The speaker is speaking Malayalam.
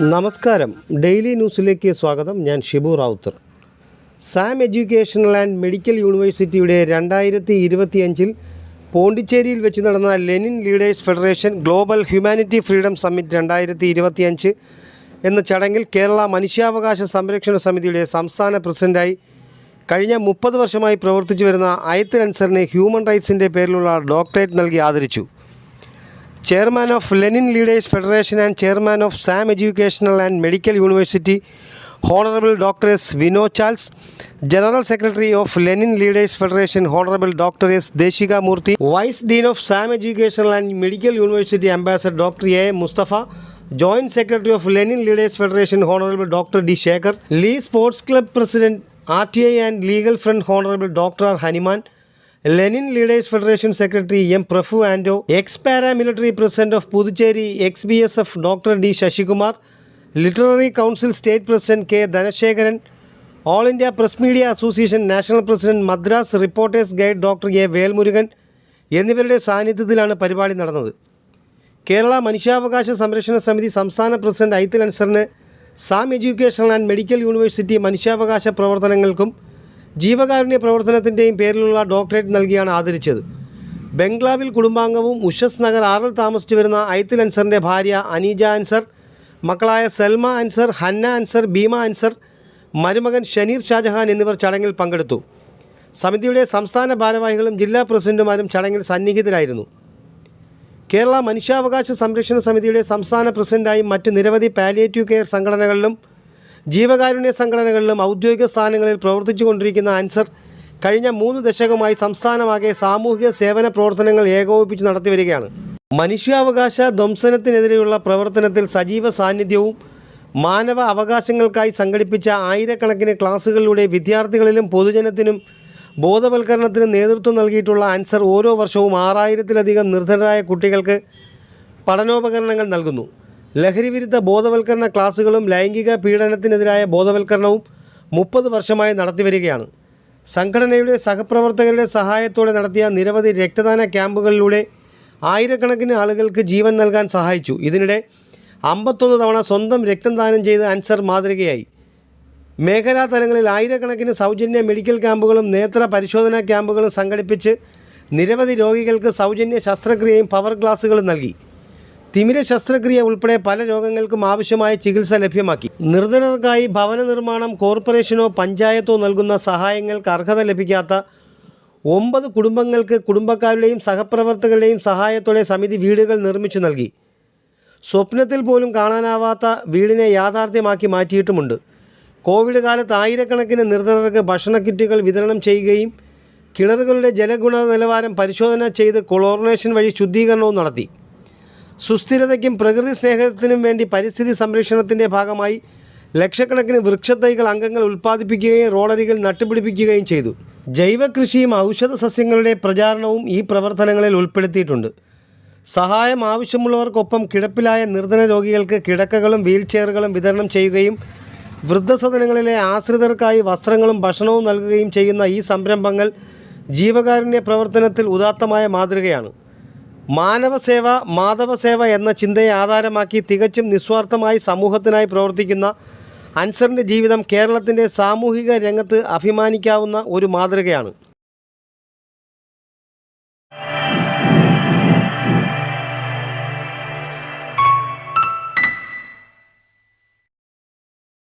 നമസ്കാരം. ഡെയിലി ന്യൂസിലേക്ക് സ്വാഗതം. ഞാൻ Shibu Ravuthar. Sam Educational and Medical യൂണിവേഴ്സിറ്റിയുടെ രണ്ടായിരത്തി ഇരുപത്തിയഞ്ചിൽ പോണ്ടിച്ചേരിയിൽ വെച്ച് നടന്ന Lenin Leaders Federation Global Humanity Freedom Summit രണ്ടായിരത്തി ഇരുപത്തിയഞ്ച് എന്ന ചടങ്ങിൽ കേരള മനുഷ്യാവകാശ സംരക്ഷണ സമിതിയുടെ സംസ്ഥാന പ്രസിഡന്റായി കഴിഞ്ഞ മുപ്പത് വർഷമായി പ്രവർത്തിച്ചു വരുന്ന അയത്ത് അൻസറിനെ ഹ്യൂമൻ റൈറ്റ്സിന്റെ പേരിലുള്ള ഡോക്ടറേറ്റ് നൽകി ആദരിച്ചു. Chairman of Lenin Leaders Federation and chairman of Sam Educational and Medical University honourable doctor S Vino Charles general secretary of Lenin Leaders Federation honourable doctor S Desika Murthy vice dean of Sam Educational and Medical University ambassador doctor A Mustafa joint secretary of Lenin Leaders Federation honourable doctor D Sekhar Lee sports club president R T I and legal front honourable doctor R Haniman Lenin Leaders Federation secretary M Prafu Ando ex paramilitary president of Puducherry ex B S F doctor D Sasikumar literary council state president K Dhanasekaran All India Press Media Association national president Madras Reporters Guide doctor A Velmurugan എന്നിവരുടെ സാന്നിധ്യത്തിലാണ് പരിപാടി നടന്നത്. കേരള മനുഷ്യാവകാശ സംരക്ഷണ സമിതി സംസ്ഥാന president Aithal അൻസറിന് Sam Educational and Medical University മനുഷ്യാവകാശ പ്രവർത്തനങ്ങൾക്കും ജീവകാരുണ്യ പ്രവർത്തനത്തിന്റെയും പേരിലുള്ള ഡോക്ടറേറ്റ് നൽകിയാണ് ആദരിച്ചത്. ബംഗ്ലാവിൽ കുടുംബാംഗവും ഉഷസ് നഗർ ആറിൽ താമസിച്ചു വരുന്ന ഐത്തിൽ അൻസറിന്റെ ഭാര്യ അനീജ അൻസർ മക്കളായ സൽമ അൻസർ ഹന്ന അൻസർ ഭീമ അൻസർ മരുമകൻ ഷനീർ ഷാജഹാൻ എന്നിവർ ചടങ്ങിൽ പങ്കെടുത്തു. സമിതിയുടെ സംസ്ഥാന ഭാരവാഹികളും ജില്ലാ പ്രസിഡന്റുമാരും ചടങ്ങിൽ സന്നിഹിതരായിരുന്നു. കേരള മനുഷ്യാവകാശ സംരക്ഷണ സമിതിയുടെ സംസ്ഥാന പ്രസിഡന്റായും മറ്റ് നിരവധി പാലിയേറ്റീവ് കെയർ സംഘടനകളിലും ജീവകാരുണ്യ സംഘടനകളിലും ഔദ്യോഗിക സ്ഥാനങ്ങളിൽ പ്രവർത്തിച്ചു കൊണ്ടിരിക്കുന്ന അൻസർ കഴിഞ്ഞ മൂന്ന് ദശകമായി സംസ്ഥാനമാകെ സാമൂഹിക സേവന പ്രവർത്തനങ്ങൾ ഏകോപിപ്പിച്ച് നടത്തിവരികയാണ് മനുഷ്യാവകാശ ധ്വംസനത്തിനെതിരെയുള്ള പ്രവർത്തനത്തിൽ സജീവ സാന്നിധ്യവും മാനവ അവകാശങ്ങൾക്കായി സംഘടിപ്പിച്ച ആയിരക്കണക്കിന് ക്ലാസുകളിലൂടെ വിദ്യാർത്ഥികളിലും പൊതുജനത്തിനും ബോധവൽക്കരണത്തിന് നേതൃത്വം നൽകിയിട്ടുള്ള ആൻസർ ഓരോ വർഷവും ആറായിരത്തിലധികം നിർധനരായ കുട്ടികൾക്ക് പഠനോപകരണങ്ങൾ നൽകുന്നു. ലഹരിവിരുദ്ധ ബോധവൽക്കരണ ക്ലാസുകളും ലൈംഗിക പീഡനത്തിനെതിരായ ബോധവൽക്കരണവും മുപ്പത് വർഷമായി നടത്തിവരികയാണ് സംഘടനയുടെ സഹപ്രവർത്തകരുടെ സഹായത്തോടെ നടത്തിയ നിരവധി രക്തദാന ക്യാമ്പുകളിലൂടെ ആയിരക്കണക്കിന് ആളുകൾക്ക് ജീവൻ നൽകാൻ സഹായിച്ചു. ഇതിനിടെ അമ്പത്തൊന്ന് തവണ സ്വന്തം രക്തം ദാനം ചെയ്ത് അൻസർ മാതൃകയായി. മേഖലാ തലങ്ങളിൽ ആയിരക്കണക്കിന് സൗജന്യ മെഡിക്കൽ ക്യാമ്പുകളും നേത്ര പരിശോധനാ ക്യാമ്പുകളും സംഘടിപ്പിച്ച് നിരവധി രോഗികൾക്ക് സൗജന്യ ശസ്ത്രക്രിയയും പവർ ഗ്ലാസുകളും നൽകി. തിമിര ശസ്ത്രക്രിയ ഉൾപ്പെടെ പല രോഗങ്ങൾക്കും ആവശ്യമായ ചികിത്സ ലഭ്യമാക്കി. നിർധനർക്കായി ഭവന നിർമ്മാണം കോർപ്പറേഷനോ പഞ്ചായത്തോ നൽകുന്ന സഹായങ്ങൾക്ക് അർഹത ലഭിക്കാത്ത ഒമ്പത് കുടുംബങ്ങൾക്ക് കുടുംബക്കാരുടെയും സഹപ്രവർത്തകരുടെയും സഹായത്തോടെ സമിതി വീടുകൾ നിർമ്മിച്ചു നൽകി. സ്വപ്നത്തിൽ പോലും കാണാനാവാത്ത വീടിനെ യാഥാർത്ഥ്യമാക്കി മാറ്റിയിട്ടുമുണ്ട്. കോവിഡ് കാലത്ത് ആയിരക്കണക്കിന് നിർധനർക്ക് ഭക്ഷണ കിറ്റുകൾ വിതരണം ചെയ്യുകയും കിണറുകളുടെ ജലഗുണ നിലവാരം പരിശോധന ചെയ്ത് ക്ലോറിനേഷൻ വഴി ശുദ്ധീകരണവും നടത്തി. സുസ്ഥിരതയ്ക്കും പ്രകൃതി സ്നേഹത്തിനും വേണ്ടി പരിസ്ഥിതി സംരക്ഷണത്തിന്റെ ഭാഗമായി ലക്ഷക്കണക്കിന് വൃക്ഷത്തൈകൾ അംഗങ്ങൾ ഉൽപ്പാദിപ്പിക്കുകയും റോഡരികൾ നട്ടുപിടിപ്പിക്കുകയും ചെയ്തു. ജൈവ കൃഷിയും ഔഷധ സസ്യങ്ങളുടെ പ്രചാരണവും ഈ പ്രവർത്തനങ്ങളിൽ ഉൾപ്പെടുത്തിയിട്ടുണ്ട്. സഹായം ആവശ്യമുള്ളവർക്കൊപ്പം കിടപ്പിലായ നിർധന രോഗികൾക്ക് കിടക്കകളും വീൽചെയറുകളും വിതരണം ചെയ്യുകയും വൃദ്ധസദനങ്ങളിലെ ആശ്രിതർക്കായി വസ്ത്രങ്ങളും ഭക്ഷണവും നൽകുകയും ചെയ്യുന്ന ഈ സംരംഭങ്ങൾ ജീവകാരുണ്യ പ്രവർത്തനത്തിൽ ഉദാത്തമായ മാതൃകയാണ്. മാനവസേവ മാധവസേവ എന്ന ചിന്തയെ ആധാരമാക്കി തികച്ചും നിസ്വാർത്ഥമായി സമൂഹത്തിനായി പ്രവർത്തിക്കുന്ന അൻസറിന്റെ ജീവിതം കേരളത്തിന്റെ സാമൂഹിക രംഗത്ത് അഭിമാനിക്കാവുന്ന ഒരു മാതൃകയാണ്.